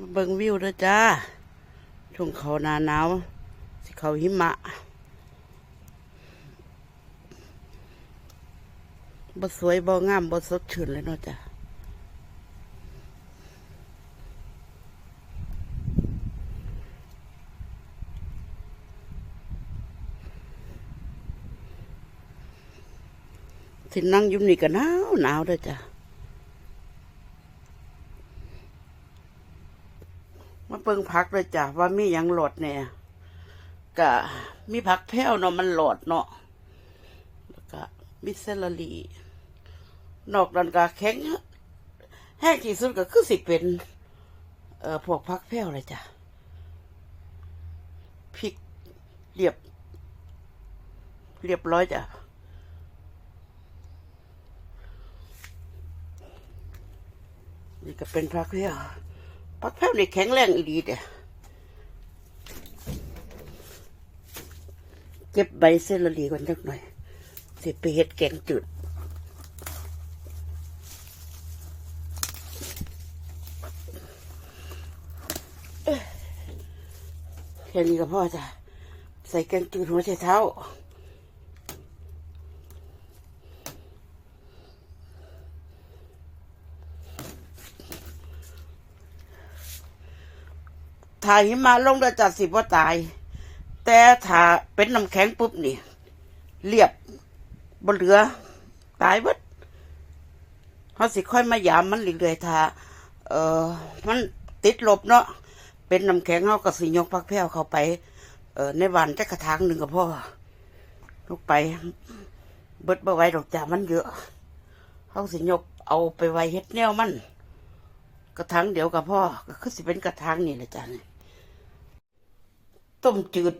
มาเบิ่งวิวเด้อจ้าช่วงเขาหนาหนาว สิเขาหิมะบ่สวยบ่งามบ่สดชื่นเลยเนาะจ้ะสินั่งอยุ่นี่ก็หนาวหนาวเด้อจ้ะ มาเปิงพักเลยจ้ะว่ามียังโหลดเนี่ยก็มีผักแพ้วเนาะมันโหลดเนาะแล้วก็มีเซลลีนอกนั้นก็แข็งแห้งที่สุดก็คือสิเป็น เอ่อพวกผักแพ้วเลยจ้ะพริกเรียบ เรียบร้อยจ้ะนี่ก็เป็นผักแพ้ว ปักแพ้วนี่แข็งแรงอีดีเด้อเก็บใบเซลลารีก่อนจักหน่อยสิไปเฮ็ดแกงจืดเอ้ยแค่นี้ก็พอจ้ะใส่แกงจืดหัวไชเท้า ถ้ายหิมะลงแล้วจะสิบ่าตาย แต่ถ้าเป็นน้ำแข็งปุ๊บนี่ เรียบบนเหลือ ตายเบิดเขาสิค่อยมายามมันเรื่อยๆถ้าเออมันติดลบเนาะเป็นน้ำแข็งเขาก็สิยกพักแพ้วเข้าไป เอ่อในวันจะกระถางหนึ่งก็พอลูกไป เบิดบ่ไว้ดอกจ่ามันเยอะเขาสิยกเอาไปไว้เฮ็ดแนวมัน กระถางเดียวกับพ่อก็คือสิเป็นกระถางนี่แหละจ้ะนี่ ต้มจืด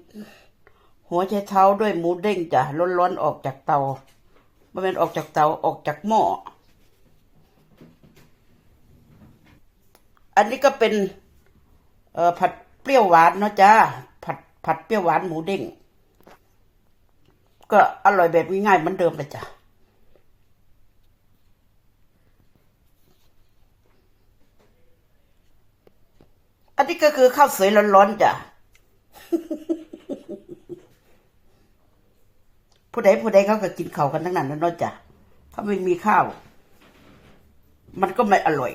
หัวไชเท้าด้วยหมูเด้งจ้ะร้อนๆออกจากเตาไม่เป็นออกจากเตาออกจากหม้ออันนี้ก็เป็นเอ่อผัดเปรี้ยวหวานเนาะจ้าผัดผัดเปรี้ยวหวานหมูเด้งก็อร่อยแบบง่ายๆเหมือนเดิมเลยจ้ะอันนี้ก็คือข้าวสวยร้อนๆจ้ะ ผู้ใดผู้ใดเขาก็กินข้าวกันทั้งนั้นนะนอกจ้ะถ้าไม่มีข้าว มันก็ไม่อร่อย